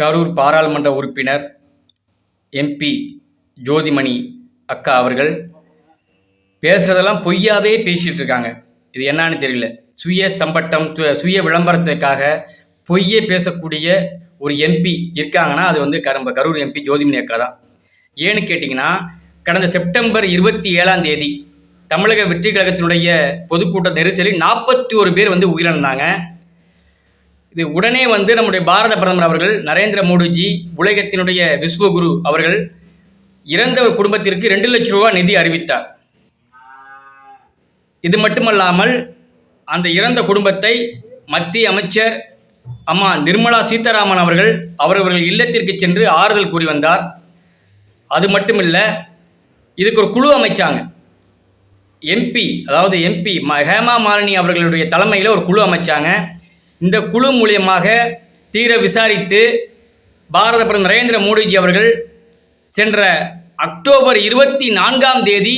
கரூர் பாராளுமன்ற உறுப்பினர் எம்பி ஜோதிமணி அக்கா அவர்கள் பேசுகிறதெல்லாம் பொய்யாவே பேசிகிட்டு இருக்காங்க இது என்னன்னு தெரியல. சுய சம்பட்டம் சுய விளம்பரத்துக்காக பொய்யே பேசக்கூடிய ஒரு எம்பி இருக்காங்கன்னா அது வந்து கரும்ப கரூர் எம்பி ஜோதிமணி அக்கா தான். ஏன்னு கேட்டிங்கன்னா கடந்த செப்டம்பர் இருபத்தி ஏழாம் தேதி தமிழக வெற்றி கழகத்தினுடைய பொதுக்கூட்ட நெரிசலில் நாற்பத்தி ஒரு பேர் வந்து உயிரிழந்தாங்க. இது உடனே வந்து நம்முடைய பாரத பிரதமர் அவர்கள் நரேந்திர மோடிஜி உலகத்தினுடைய விஸ்வகுரு அவர்கள் இறந்த குடும்பத்திற்கு ரெண்டு லட்சம் ரூபா நிதி அறிவித்தார். இது மட்டுமல்லாமல் அந்த இறந்த குடும்பத்தை மத்திய அமைச்சர் அம்மா நிர்மலா சீதாராமன் அவர்கள் அவரவர்கள் இல்லத்திற்கு சென்று ஆறுதல் கூறி வந்தார். அது மட்டுமில்லை இதுக்கு ஒரு குழு அமைச்சாங்க. எம்பி அதாவது எம்பி ஹேமா மாலினி அவர்களுடைய தலைமையில் ஒரு குழு அமைச்சாங்க. இந்த குழு மூலியமாக தீர விசாரித்து பாரத பிரதமர் நரேந்திர மோடிஜி அவர்கள் சென்ற அக்டோபர் இருபத்தி நான்காம் தேதி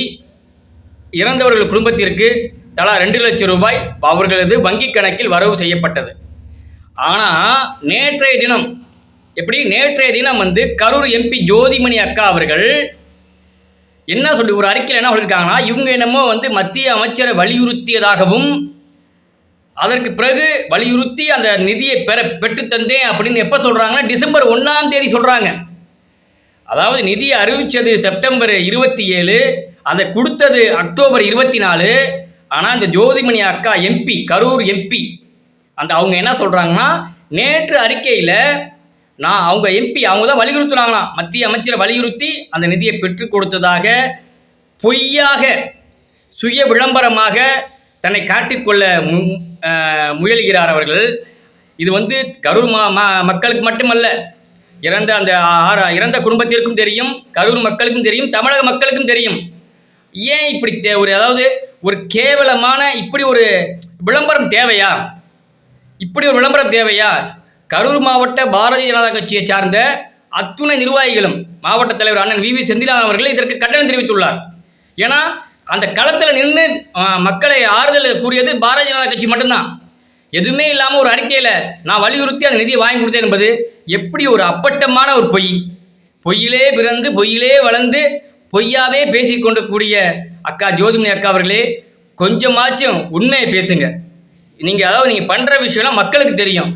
இறந்தவர்கள் குடும்பத்திற்கு தலா ரெண்டு லட்சம் ரூபாய் அவர்களது வங்கிக் கணக்கில் வரவு செய்யப்பட்டது. ஆனால் நேற்றைய தினம் எப்படி? நேற்றைய தினம் வந்து கரூர் எம்பி ஜோதிமணி அக்கா அவர்கள் என்ன சொல்லி ஒரு அறிக்கையில் என்ன சொல்லியிருக்காங்கன்னா இவங்க என்னமோ வந்து மத்திய அமைச்சரை வலியுறுத்தியதாகவும் அதற்கு பிறகு வலியுறுத்தி அந்த நிதியை பெற பெற்றுத்தந்தேன் அப்படின்னு எப்போ சொல்கிறாங்கன்னா டிசம்பர் ஒன்றாம் தேதி சொல்கிறாங்க அதாவது நிதியை அறிவித்தது செப்டம்பர் இருபத்தி ஏழு அதை கொடுத்தது அக்டோபர் இருபத்தி நாலு ஆனால் இந்த ஜோதிமணி அக்கா எம்பி கரூர் எம்பி அந்த அவங்க என்ன சொல்கிறாங்கன்னா நேற்று அறிக்கையில் நான் அவங்க எம்பி அவங்க தான் வலியுறுத்துனாங்களாம். மத்திய அமைச்சரை வலியுறுத்தி அந்த நிதியை பெற்றுக் கொடுத்ததாக பொய்யாக சுய விளம்பரமாக தன்னை காட்டிக்கொள்ள மு முயல்கிறார் அவர்கள். இது வந்து கரூர் மா மக்களுக்கு மட்டுமல்ல இறந்த அந்த ஆறு இறந்த குடும்பத்திற்கும் தெரியும் கரூர் மக்களுக்கும் தெரியும் தமிழக மக்களுக்கும் தெரியும். ஏன் இப்படி தே ஒரு அதாவது ஒரு கேவலமான இப்படி ஒரு விளம்பரம் தேவையா? இப்படி ஒரு விளம்பரம் தேவையா? கரூர் மாவட்ட பாரதிய ஜனதா கட்சியை சார்ந்த அத்துணை நிர்வாகிகளும் மாவட்ட தலைவர் அண்ணன் வி. வி. செந்திலான் அவர்கள் இதற்கு கண்டனம் தெரிவித்துள்ளார். ஏன்னா அந்த களத்தில் நின்று மக்களை ஆறுதல் கூறியது பாரதிய ஜனதா கட்சி மட்டும்தான். எதுவுமே இல்லாமல் ஒரு அறிக்கையில் நான் வலியுறுத்தி அந்த நிதியை வாங்கி கொடுத்தேன் என்பது எப்படி ஒரு அப்பட்டமான ஒரு பொய்? பொய்யிலே பிறந்து பொய்யிலே வளர்ந்து பொய்யாவே பேசி கூடிய அக்கா ஜோதிமணி அக்கா அவர்களே கொஞ்சமாச்சும் உண்மையை பேசுங்க. நீங்கள் அதாவது நீங்கள் பண்ணுற விஷயம்லாம் மக்களுக்கு தெரியும்.